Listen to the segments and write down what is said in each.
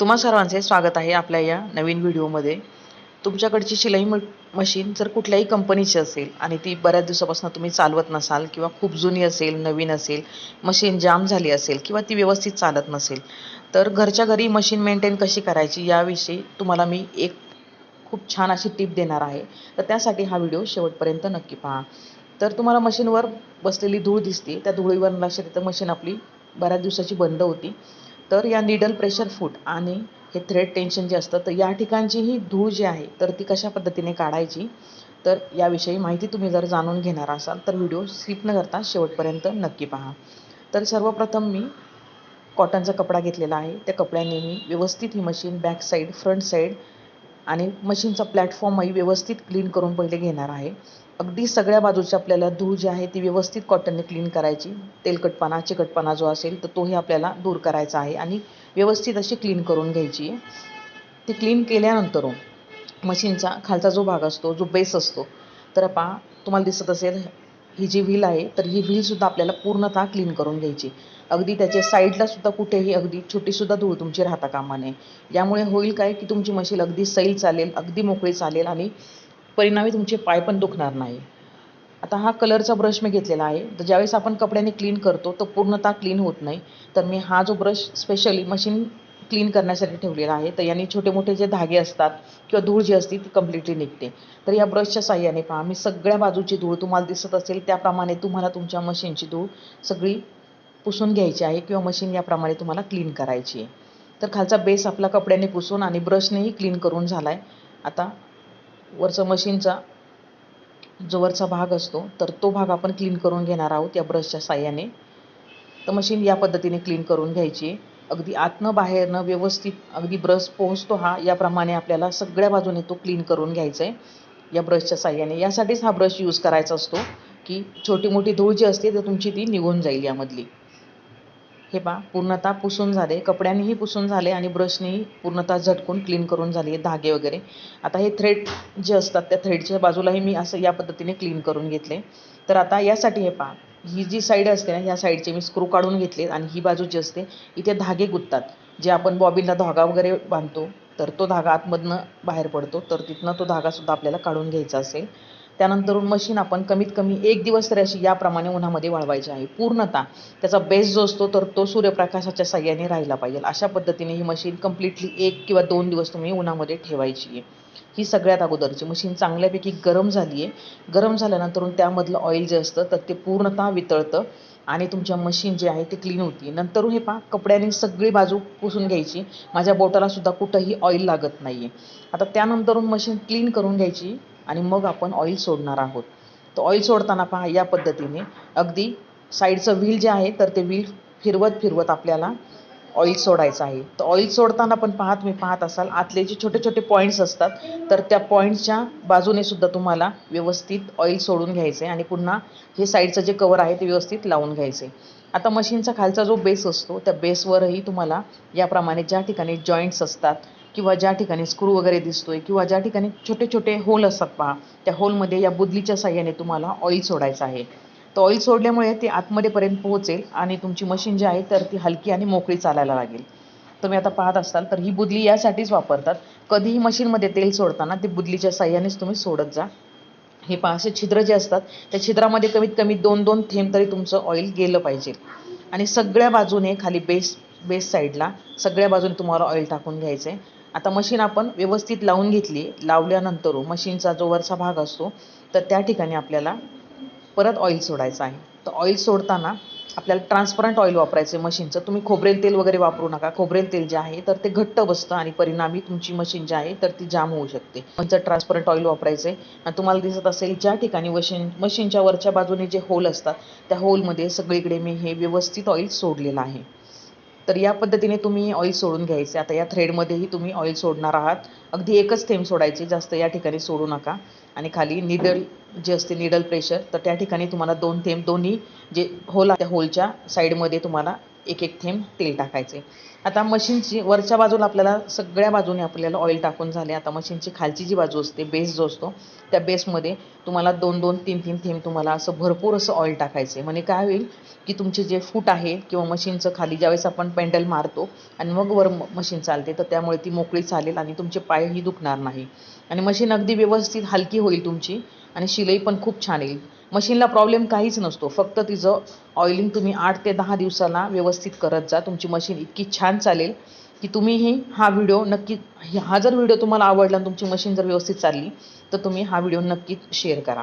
तुम्हा सर्वांचे स्वागत आहे आपल्या या नवीन व्हिडिओमध्ये. तुमच्याकडची शिलाई म मशीन जर कुठल्याही कंपनीची असेल आणि ती बऱ्याच दिवसापासून तुम्ही चालवत नसाल किंवा खूप जुनी असेल नवीन असेल मशीन जाम झाली असेल किंवा ती व्यवस्थित चालत नसेल तर घरच्या घरी मशीन मेंटेन कशी करायची याविषयी तुम्हाला मी एक खूप छान अशी टिप देणार आहे. तर त्यासाठी हा व्हिडिओ शेवटपर्यंत नक्की पहा. तर तुम्हाला मशीनवर बसलेली धूळ दिसते. त्या धुळीवर लक्षात येतं मशीन आपली बऱ्याच दिवसाची बंद होती. तर या निडल प्रेशर फूट आणि हे थ्रेड टेन्शन जे असतं तर या ठिकाणची ही धूळ जी आहे तर ती कशा पद्धतीने काढायची? तर याविषयी माहिती तुम्ही जर जाणून घेणार असाल तर व्हिडिओ स्किप न करता शेवटपर्यंत नक्की पहा. तर सर्वप्रथम मी कॉटनचा कपडा घेतलेला आहे. त्या कपड्याने मी व्यवस्थित ही machine back side front side आणि मशीनचा प्लॅटफॉर्मही व्यवस्थित क्लीन करून पहिले घेणार आहे. अगदी सगळ्या बाजूची आपल्याला धूळ जी आहे ती व्यवस्थित कॉटनने क्लीन करायची. तेलकटपणा चिकटपणा जो असेल तर तोही आपल्याला दूर करायचा आहे आणि व्यवस्थित अशी क्लीन करून घ्यायची. आहे ती क्लीन केल्यानंतर मशीनचा खालचा जो भाग असतो जो बेस असतो तर पहा तुम्हाला दिसत असेल ही जी व्हील आहे तर ही व्हीलसुद्धा आपल्याला पूर्णतः क्लीन करून घ्यायची. अगदी त्याच्या साईडला सुद्धा कुठेही अगदी छोटीसुद्धा धूळ तुमची राहता कामा नये. यामुळे होईल काय की तुमची मशीन अगदी सैल चालेल अगदी मोकळी चालेल आणि परिणामी तुमचे पाय पण दुखणार नाही. आता हा कलरचा ब्रश मी घेतलेला आहे. तर ज्यावेळेस आपण कपड्याने क्लीन करतो तर पूर्णतः क्लीन होत नाही. तर मी हा जो ब्रश स्पेशली मशीन क्लीन करण्यासाठी ठेवलेला आहे. तर यांनी छोटे मोठे जे धागे असतात किंवा धूळ जी असते ती कम्प्लिटली निघते. तर या ब्रशच्या साह्याने पहा मी सगळ्या बाजूची धूळ तुम्हाला दिसत असेल त्याप्रमाणे तुम्हाला तुमच्या मशीनची धूळ सगळी पुसून घ्यायची आहे किंवा मशीन याप्रमाणे तुम्हाला क्लीन करायची आहे. तर खालचा बेस आपला कपड्याने पुसून आणि ब्रशनेही क्लीन करून झाला आहे आता वरचा मशीनचा जो वरचा भाग असतो तर तो भाग आपण क्लीन करून घेणार आहोत या ब्रशच्या साह्याने. तर मशीन या पद्धतीने क्लीन करून घ्यायची. आहे अगदी आतनं बाहेरनं व्यवस्थित अगदी ब्रश पोहोचतो हा याप्रमाणे आपल्याला सगळ्या बाजूने तो क्लीन करून घ्यायचा आहे या ब्रशच्या साह्याने. यासाठीच हा ब्रश यूज करायचा असतो की छोटी मोठी धूळ जी असते तर तुमची ती निघून जाईल यामधली. हे पहा पूर्णतः पुसून झाले. कपड्यांनीही पुसून झाले आणि ब्रशनेही पूर्णतः झटकून क्लीन करून झाले धागे वगैरे. आता हे थ्रेड जे असतात त्या थ्रेडच्या बाजूलाही मी असं या पद्धतीने क्लीन करून घेतले. तर आता यासाठी हे पहा ही जी साईड असते ना ह्या साईडचे मी स्क्रू काढून घेतले आणि ही बाजू जी असते इथे धागे गुंततात. जे आपण बॉबीला धागा वगैरे बांधतो तर तो धागा आतमधनं बाहेर पडतो. तर तिथनं तो धागासुद्धा आपल्याला काढून घ्यायचा असेल. त्यानंतर मशीन आपण कमीत कमी एक दिवस तरी अशी याप्रमाणे उन्हामध्ये वाळवायची आहे. पूर्णतः त्याचा बेस जो असतो तर तो सूर्यप्रकाशाच्या साह्याने राहिला पाहिजे. अशा पद्धतीने ही मशीन कम्प्लिटली एक किंवा दोन दिवस तुम्ही उन्हामध्ये ठेवायची आहे. ही सगळ्यात अगोदरची मशीन चांगल्यापैकी गरम झाली आहे गरम झाल्यानंतर त्यामधलं ऑइल जे असतं तर ते पूर्णतः वितळतं. आणि तुमच्या मशीन जी आहे ती क्लीन होती. नंतर हे पहा कपड्याने सगळी बाजू पुसून घ्यायची. माझ्या बोटालासुद्धा कुठंही ऑइल लागत नाही आहे आता त्यानंतरून मशीन क्लीन करून घ्यायची आणि मग आपण ऑइल सोडणार आहोत. तर ऑइल सोडताना पहा या पद्धतीने अगदी साईडचं व्हील जे आहे तर ते व्हील फिरवत फिरवत आपल्याला ऑइल सोडायचं आहे. तर ऑइल सोडताना पण पाहत तुम्ही पाहत असाल आतले जे छोटे छोटे पॉईंट्स असतात तर त्या पॉईंट्सच्या बाजूने सुद्धा तुम्हाला व्यवस्थित ऑइल सोडून घ्यायचं आहे आणि पुन्हा हे साईडचं जे कवर आहे ते व्यवस्थित लावून घ्यायचं आता मशीनचा खालचा जो बेस असतो त्या बेसवरही तुम्हाला याप्रमाणे ज्या ठिकाणी जॉईंट्स असतात किंवा ज्या ठिकाणी स्क्रू वगैरे दिसतोय किंवा ज्या ठिकाणी छोटे छोटे होल असतात पहा त्या होलमध्ये या बुदलीच्या साह्याने तुम्हाला ऑइल सोडायचं आहे. तर ऑइल सोडल्यामुळे ते आतमध्येपर्यंत पोहोचेल आणि तुमची मशीन जी आहे तर ती हलकी आणि मोकळी चालायला लागेल. तुम्ही आता पाहत असाल तर ही बुदली यासाठीच वापरतात. कधीही मशीनमध्ये तेल सोडताना ती बुदलीच्या साह्यानेच तुम्ही सोडत जा. हे पहा असे छिद्र जे असतात त्या छिद्रामध्ये कमीत कमी दोन दोन थेंब तरी तुमचं ऑइल गेलं पाहिजे. आणि सगळ्या बाजूने खाली बेस बेस साईडला सगळ्या बाजूने तुम्हाला ऑइल टाकून घ्यायचं आहे आता मशीन आपण व्यवस्थित लावून घेतली लावल्यानंतर मशीनचा जो वरचा भाग असतो तर त्या ठिकाणी आपल्याला परत ऑइल सोडायचं आहे. तर ऑइल सोडताना आपल्याला ट्रान्सपरंट ऑइल वापरायचं आहे मशीनचं तुम्ही खोबरेल तेल वगैरे वापरू नका. खोबरेल तेल जे आहे तर ते घट्ट बसतं आणि परिणामी तुमची मशीन जी आहे तर ती जाम होऊ शकते. म्हणजे ट्रान्सपरंट ऑइल वापरायचं आहे आणि तुम्हाला दिसत असेल ज्या ठिकाणी मशीन मशीनच्या वरच्या बाजूने जे होल असतात त्या होलमध्ये सगळीकडे मी हे व्यवस्थित ऑइल सोडलेलं आहे. तर या पद्धतीने तुम्ही ऑइल सोडून घ्यायचे. आता या थ्रेडमध्येही तुम्ही ऑइल सोडणार आहात. अगदी एकच थेंब सोडायचे जास्त या ठिकाणी सोडू नका. आणि खाली निडल जे असते निडल प्रेशर तर त्या ठिकाणी तुम्हाला दोन थेंब दोन्ही जे होल त्या होलच्या साईडमध्ये तुम्हाला एक एक थेंब तेल टाकायचे. आता मशीनची वरच्या बाजूला आपल्याला सगळ्या बाजूने आपल्याला ऑइल टाकून झाले. आता मशीनची खालची जी बाजू असते बेस जो असतो त्या बेसमध्ये तुम्हाला दोन दोन तीन तीन थेंब तुम्हाला असं भरपूर असं ऑइल टाकायचे. म्हणजे काय होईल की तुमचे जे फूट आहे किंवा मशीनचं खाली ज्यावेळेस आपण पेंडल मारतो आणि मग वर मशीन चालते तर त्यामुळे ती मोकळी चालेल आणि तुमचे पायही दुखणार नाही. आणि मशीन अगदी व्यवस्थित हलकी होईल तुमची आणि शिलाई पण खूप छान येईल. मशीनला प्रॉब्लेम काहीच नसतो. फक्त तिचं ऑइलिंग तुम्ही आठ ते दहा दिवसाला व्यवस्थित करत जा. तुमची मशीन इतकी छान चालेल की तुम्हीही हा व्हिडिओ नक्की हा जर व्हिडिओ तुम्हाला आवडला आणि तुमची मशीन जर व्यवस्थित चालली तर तुम्ही हा व्हिडिओ नक्कीच शेअर करा.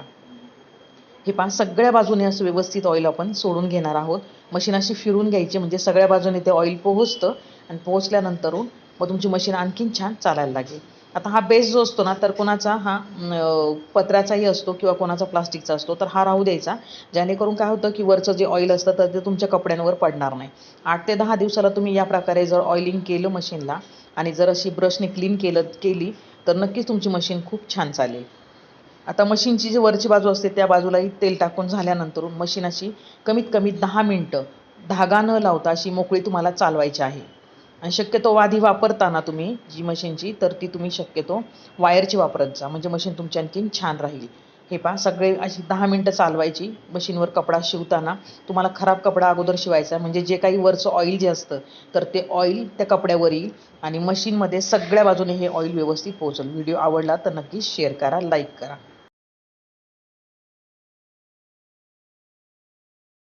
हे पहा सगळ्या बाजूने असं व्यवस्थित ऑइल आपण सोडून घेणार आहोत. मशीन अशी फिरून घ्यायची म्हणजे सगळ्या बाजूने ते ऑइल पोहोचतं आणि पोहोचल्यानंतरून मग तुमची मशीन आणखीन छान चालायला लागेल. आता हा बेस जो असतो ना तर कोणाचा हा पत्र्याचाही असतो किंवा कोणाचा प्लास्टिकचा असतो तर हा राहू द्यायचा. जेणेकरून काय होतं की वरचं जे ऑइल असतं तर ते तुमच्या कपड्यांवर पडणार नाही. आठ ते दहा दिवसाला तुम्ही या प्रकारे जर ऑइलिंग केलं मशीनला आणि जर अशी ब्रशने क्लीन केलं केली तर नक्कीच तुमची मशीन खूप छान चालेल. आता मशीनची जी वरची बाजू असते त्या बाजूलाही तेल टाकून झाल्यानंतर मशीन अशी कमीत कमी दहा मिनटं धागा न लावता अशी मोकळी तुम्हाला चालवायची आहे. आणि शक्यतो वाधी वापरताना तुम्ही जी मशीनची तर ती तुम्ही शक्यतो वायरची वापरत जा. म्हणजे मशीन तुमची आणखीन छान राहील. हे पहा सगळे अशी दहा मिनटं चालवायची मशीनवर कपडा शिवताना. तुम्हाला खराब कपडा अगोदर शिवायचा आहे. म्हणजे जे काही वरचं ऑइल जे असतं तर ते ऑइल त्या कपड्यावर येईल आणि मशीनमध्ये सगळ्या बाजूने हे ऑइल व्यवस्थित पोहोचेल. व्हिडिओ आवडला तर नक्की शेअर करा लाईक करा.